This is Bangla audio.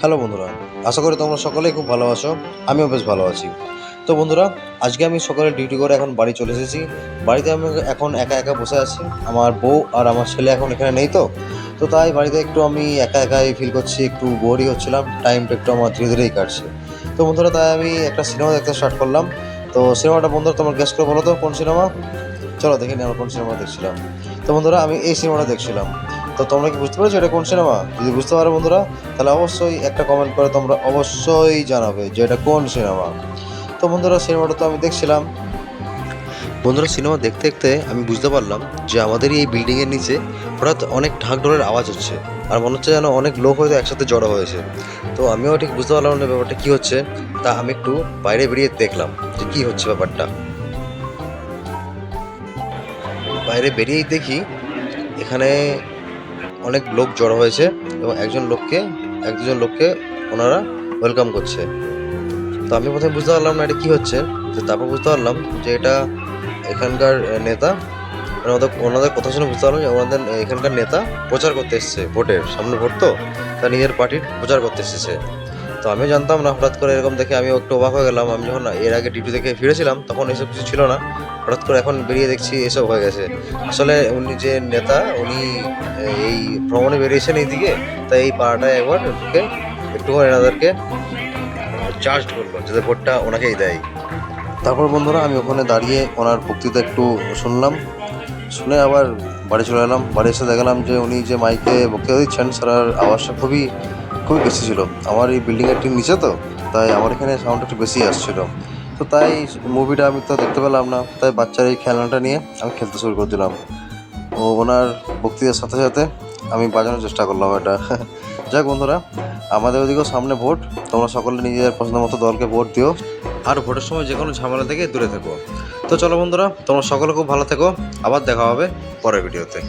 হ্যালো বন্ধুরা, আশা করি তোমরা সকলেই খুব ভালো আছো, আমিও বেশ ভালো আছি। তো বন্ধুরা, আজকে আমি সকালে ডিউটি করে এখন বাড়ি চলে এসেছি। বাড়িতে আমি এখন একা একা বসে আছি, আমার বউ আর আমার ছেলে এখন এখানে নেই তো। তো তাই বাড়িতে একটু আমি একা একাই ফিল করছি, একটু বোরই হচ্ছিলাম টাইমটা একটু আমার ধীরে ধীরেই কাটছে। তো বন্ধুরা, তাই আমি একটা সিনেমা দেখতে স্টার্ট করলাম। তো সিনেমাটা বন্ধুরা, তোমার গেস্ট করে বলো তো, কোন সিনেমা চলো দেখে নিই কোন সিনেমা দেখছিলাম। তো বন্ধুরা, আমি এই সিনেমাটা দেখছিলাম। তো তোমরা কি বুঝতে পেরেছ এটা কোন সিনেমা? যদি বুঝতে পারো বন্ধুরা, তাহলে অবশ্যই একটা কমেন্ট করে তোমরা অবশ্যই জানাবে যে এটা কোন সিনেমা। তো বন্ধুরা, সিনেমাটা তো আমি দেখছিলাম। বন্ধুরা, সিনেমা দেখতে দেখতে আমি বুঝতে পারলাম যে আমাদের এই বিল্ডিংয়ের নিচে হঠাৎ অনেক ঢাক ঢোলের আওয়াজ হচ্ছে আর মনে হচ্ছে যেন অনেক লোক হয়তো একসাথে জড়ো হয়েছে। তো আমিও ঠিক বুঝতে পারলাম না ব্যাপারটা কী হচ্ছে, তা আমি একটু বাইরে বেরিয়ে দেখলাম যে কী হচ্ছে ব্যাপারটা। বাইরে বেরিয়েই দেখি এখানে অনেক লোক জড়ো হয়েছে এবং একজন লোককে এক দুজন লোককে ওনারা ওয়েলকাম করছে। তো আমি প্রথমে বুঝতে পারলাম না এটা কী হচ্ছে। তো তারপর বুঝতে পারলাম যে এটা এখানকার নেতা ওনাদের ওনাদের কথা শুনে বুঝতে পারলাম যে ওনাদের এখানকার নেতা প্রচার করতে এসছে ভোটের, সামনে ভোট তো, তা নিজের পার্টির প্রচার করতে এসেছে। তো আমিও জানতাম না, হঠাৎ করে এরকম দেখে আমি একটু অবাক হয়ে গেলাম। আমি যখন এর আগে ডিউটি থেকে ফিরেছিলাম, তখন এসব কিছু ছিল না। হঠাৎ করে এখন বেরিয়ে দেখছি এসব হয়ে গেছে। আসলে উনি যে নেতা, উনি এই ভ্রমণে বেরিয়েছেন এইদিকে, তাই এই পাড়াটায় একবার ঢুকে একটু এনাদেরকে চার্জ করল, যাতে ভোটটা ওনাকেই দেয়। তারপর বন্ধুরা, আমি ওখানে দাঁড়িয়ে ওনার বক্তৃতা একটু শুনলাম। শুনে আবার বাড়ি চলে এলাম। বাড়ি এসে দেখলাম যে উনি যে মাইকে বক্তৃতা দিচ্ছেন সেটার আওয়াজটা খুবই খুবই বেশি ছিল। আমার এই বিল্ডিংয়ের ঠিক নিচে তো, তাই আমার এখানে সাউন্ড একটু বেশি আসছিল। তো তাই মুভিটা আমি তো দেখতে পেলাম না, তাই বাচ্চার এই খেলনাটা নিয়ে আমি খেলতে শুরু করে দিলাম। ও ওনার বক্তৃতার সাথে সাথে আমি বাজানোর চেষ্টা করলাম এটা। যাক বন্ধুরা, আমাদের ওদিকেও সামনে ভোট, তোমরা সকলে নিজেদের পছন্দ মতো দলকে ভোট দিও। আর ভোটের সময় যে কোনো ঝামেলা থেকে দূরে থেকো। তো চলো বন্ধুরা, তোমরা সকলে খুব ভালো থেকো। আবার দেখা হবে পরের ভিডিওতে।